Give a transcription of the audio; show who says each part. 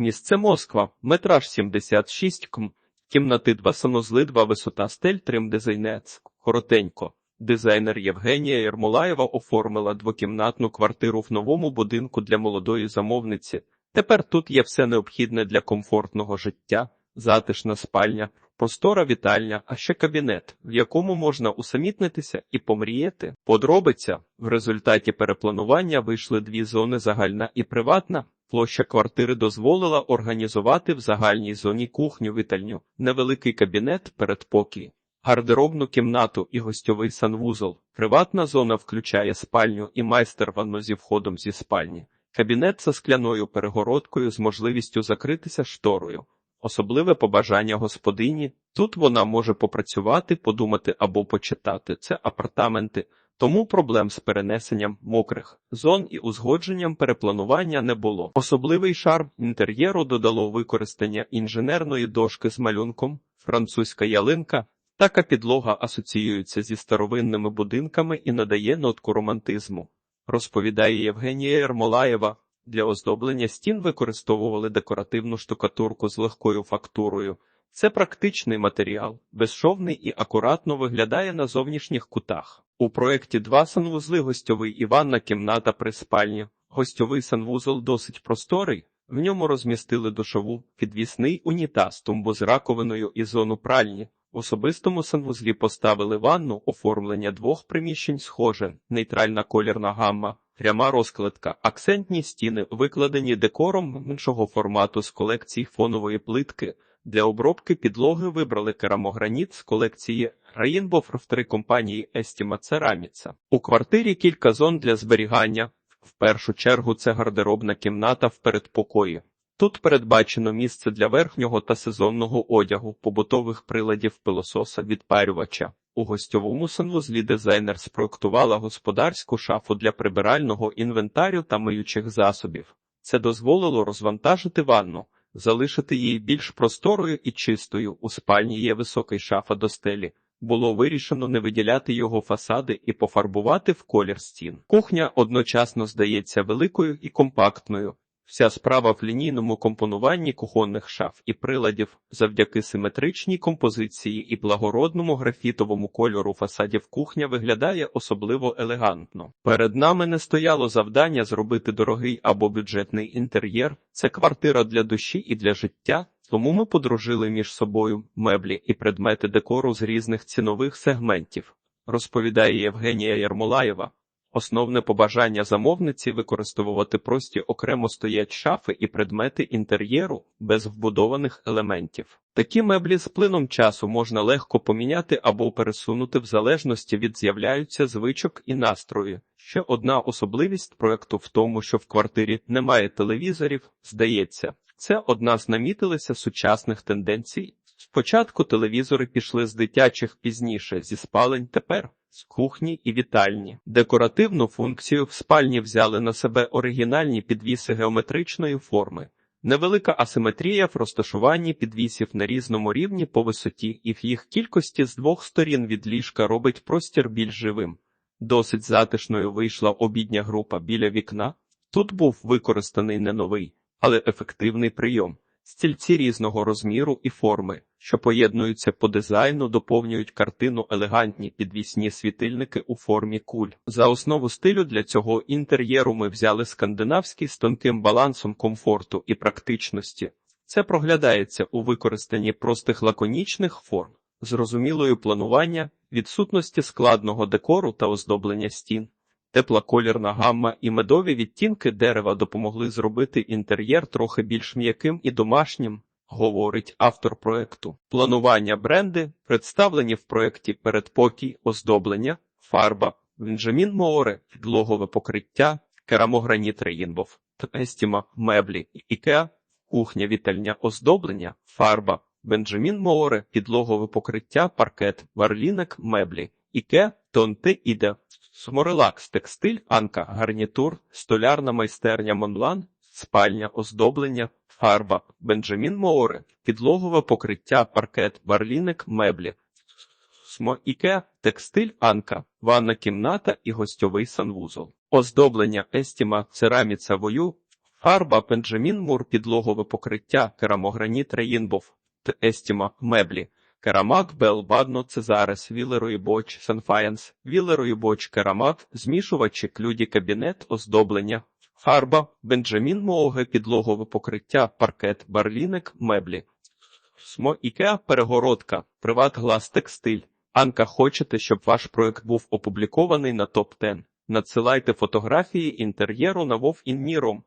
Speaker 1: Місце Москва, метраж 76 км, кімнати 2 санузли 2 висота стель 3 дизайнець. Коротенько. Дизайнер Євгенія Єрмолаєва оформила двокімнатну квартиру в новому будинку для молодої замовниці. Тепер тут є все необхідне для комфортного життя, затишна спальня, простора вітальня, а ще кабінет, в якому можна усамітнитися і помріяти. Подробиця в результаті перепланування вийшли дві зони загальна і приватна. Площа квартири дозволила організувати в загальній зоні кухню, вітальню, невеликий кабінет, передпокій, гардеробну кімнату і гостьовий санвузол. Приватна зона включає спальню і майстер ванну зі входом зі спальні. Кабінет за скляною перегородкою з можливістю закритися шторою. Особливе побажання господині. Тут вона може попрацювати, подумати або почитати. Це апартаменти, тому проблем з перенесенням мокрих зон і узгодженням перепланування не було. Особливий шарм інтер'єру додало використання інженерної дошки з малюнком, французька ялинка. Така підлога асоціюється зі старовинними будинками і надає нотку романтизму, розповідає Євгенія Ермолаєва. Для оздоблення стін використовували декоративну штукатурку з легкою фактурою. Це практичний матеріал, безшовний і акуратно виглядає на зовнішніх кутах. У проєкті два санвузли гостьовий і ванна кімната при спальні. Гостьовий санвузол досить просторий. В ньому розмістили душову, підвісний унітаз, тумбу з раковиною і зону пральні. В особистому санвузлі поставили ванну, оформлення двох приміщень схоже, нейтральна колірна гамма, пряма розкладка, акцентні стіни, викладені декором меншого формату з колекцій фонової плитки. Для обробки підлоги вибрали керамограніт з колекції Rainbow в три компанії Estima Ceramica. У квартирі кілька зон для зберігання. В першу чергу це гардеробна кімната в передпокої. Тут передбачено місце для верхнього та сезонного одягу, побутових приладів пилососа відпарювача. У гостьовому санвузлі дизайнер спроектувала господарську шафу для прибирального інвентарю та миючих засобів. Це дозволило розвантажити ванну, залишити її більш просторою і чистою. У спальні є високий шафа до стелі. Було вирішено не виділяти його фасади і пофарбувати в колір стін. Кухня одночасно здається великою і компактною. Вся справа в лінійному компонуванні кухонних шаф і приладів завдяки симетричній композиції і благородному графітовому кольору фасадів кухня виглядає особливо елегантно. Перед нами не стояло завдання зробити дорогий або бюджетний інтер'єр. Це квартира для душі і для життя. Тому ми подружили між собою меблі і предмети декору з різних цінових сегментів, розповідає Євгенія Ярмолаєва. Основне побажання замовниці використовувати прості окремо стоять шафи і предмети інтер'єру без вбудованих елементів. Такі меблі з плином часу можна легко поміняти або пересунути в залежності від з'являються звичок і настрої. Ще одна особливість проекту в тому, що в квартирі немає телевізорів, здається, це одна з намітилися сучасних тенденцій. Спочатку телевізори пішли з дитячих пізніше, зі спалень тепер з кухні і вітальні. Декоративну функцію в спальні взяли на себе оригінальні підвіси геометричної форми. Невелика асиметрія в розташуванні підвісів на різному рівні по висоті і в їх кількості з двох сторін від ліжка робить простір більш живим. Досить затишною вийшла обідня група біля вікна. Тут був використаний не новий, але ефективний прийом. Стільці різного розміру і форми, що поєднуються по дизайну, доповнюють картину елегантні підвісні світильники у формі куль. За основу стилю для цього інтер'єру ми взяли скандинавський з тонким балансом комфорту і практичності. Це проглядається у використанні простих лаконічних форм, зрозумілою планування, відсутності складного декору та оздоблення стін. Тепла колірна гамма і медові відтінки дерева допомогли зробити інтер'єр трохи більш м'яким і домашнім, говорить автор проекту. Планування бренди представлені в проєкті передпокій, оздоблення, фарба, Вінджамін Море, підлогове покриття, керамограніт Рейнбов, Естіма, меблі, Ікеа, кухня вітальня оздоблення, фарба, Бенджамін Море, підлогове покриття, паркет, варлінок, меблі, Іке, Тонти іде. Сморелакс, текстиль, анка, гарнітур, столярна майстерня Монлан, спальня, оздоблення, фарба, Бенджамін Море, підлогове покриття, паркет, барліник, меблі, Смоіке, текстиль, анка, ванна кімната і гостьовий санвузол. Оздоблення Естіма, цераміца вою, Фарба Бенджамін Мур підлогове покриття керамограніт Рейнбов Т. Естіма меблі. Керамак Бел Бадно Цезарес Вілерої Боч Санфаєнс Вілерої Боч Керамак Змішувачі Клюді Кабінет Оздоблення Фарба Бенджамін Моуге підлогове покриття Паркет Барліник Меблі. Смо Ікеа Перегородка Приват Глас Текстиль. Анка хочете, щоб ваш проект був опублікований на топ 10 Надсилайте фотографії інтер'єру на Вов Інміром